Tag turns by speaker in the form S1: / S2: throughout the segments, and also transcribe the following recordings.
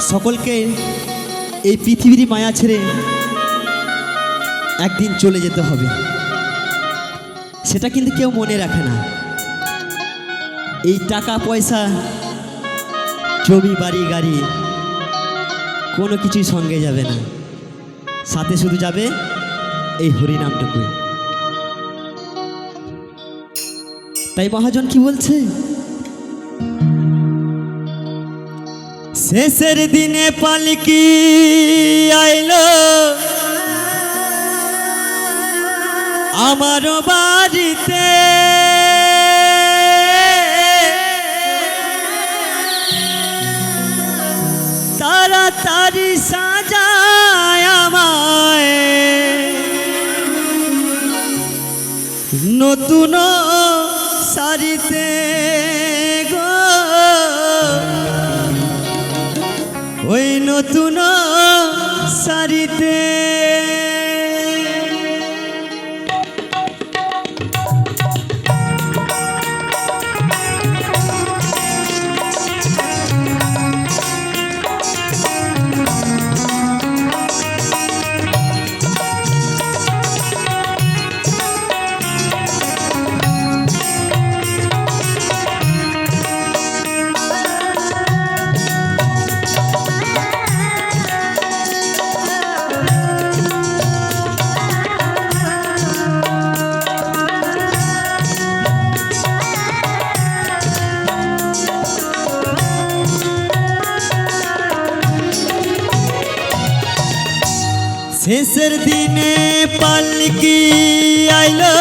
S1: সকলকে এই পৃথিবীর মায়া ছেড়ে একদিন চলে যেতে হবে। সেটা কিন্তু কেউ মনে রাখে না। এই টাকা, পয়সা, জমি, বাড়ি, গাড়ি কোনো কিছুই সঙ্গে যাবে না। সাথে শুধু যাবে এই হরিনামটুকু তাই মহাজন কি বলছে? শেষের দিনে পালকি আইলো। আমার বাড়িতে। তাড়াতাড়ি সাজায় আমায়। নতুন শাড়িতে শেষের দিনে পালকি আইলো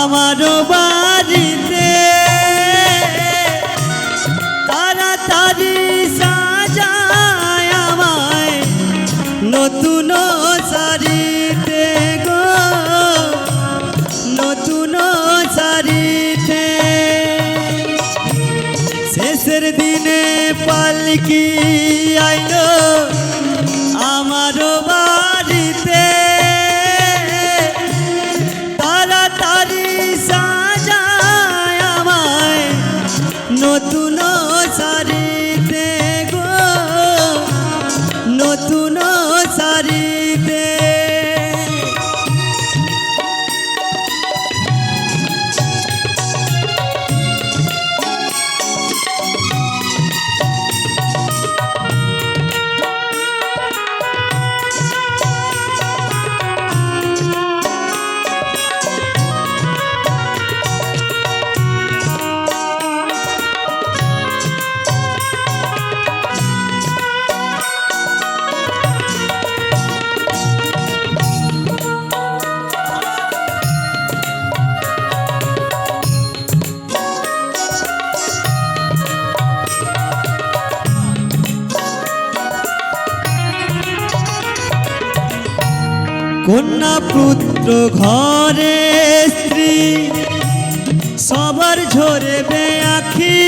S1: আমার বাড়িতে। তাড়াতাড়ি সাজায় আমায় নতুন শাড়িতে গো। নতুন শাড়িতে। শেষের দিনে পালকি আইলো কন্যা পুত্র ঘরে স্ত্রী, সবার ঝরবে আখি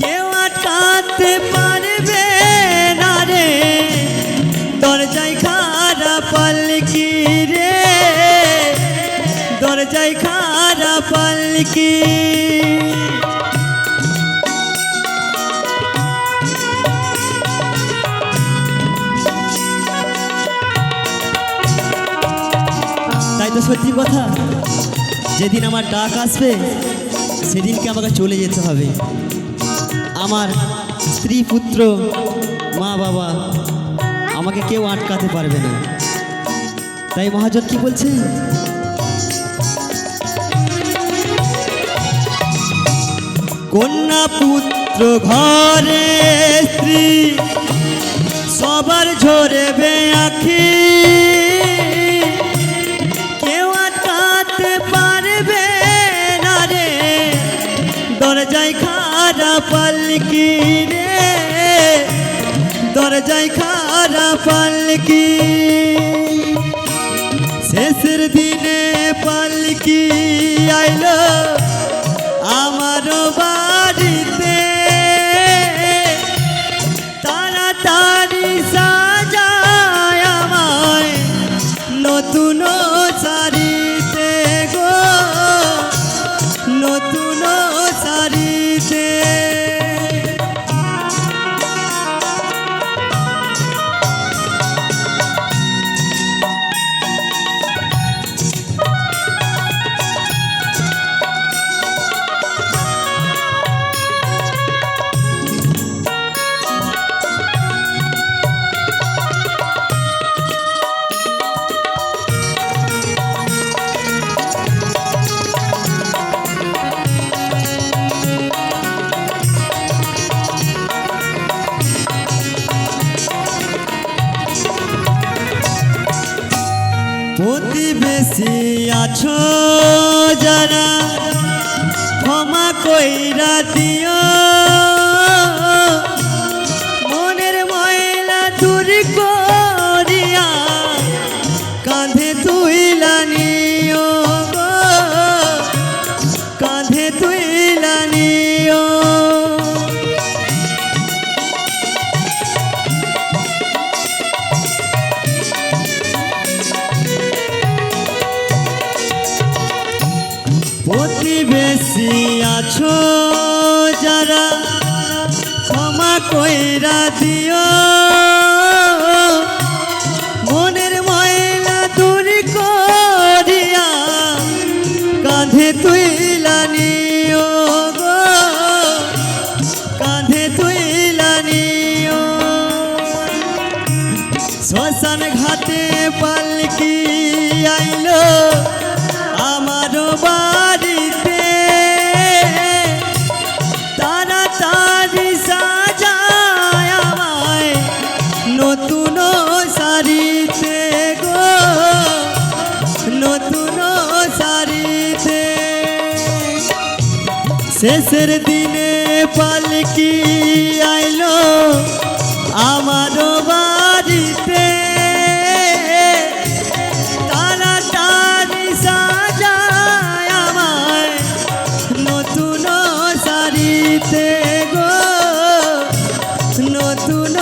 S1: কেউ আটকাতে পারবে না রে, দরজায় খারা পালকি রে। দরজায় খারা পালকি সত্যি কথা, যেদিন আমার ডাক আসবে, সেদিনকে আমাকে চলে যেতে হবে। আমার স্ত্রী, পুত্র, মা, বাবা, আমাকে কেউ আটকাতে পারবে না। তাই মহাজন কি বলছে? কন্যা, পুত্র, ঘরে স্ত্রী, সবার ঝরবে আখি। দরজায় খারা পালকি রে। দরজায় খারা পালকি। শেষের দিনে পালকি আইলো। আমার সারিতে প্রতিবেশী আছো যারা ক্ষমা কইরা দিও। প্রতিবেশী আছো যারা ক্ষমা কইরা দিও। শেষের দিনে পালকি আইলো আমার বাড়িতে। সাজায় আমায় নতুন নতুন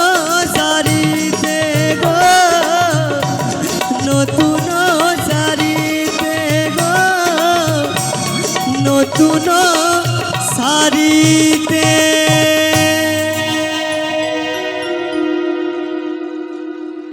S1: নতুন নতুন শাড়িতে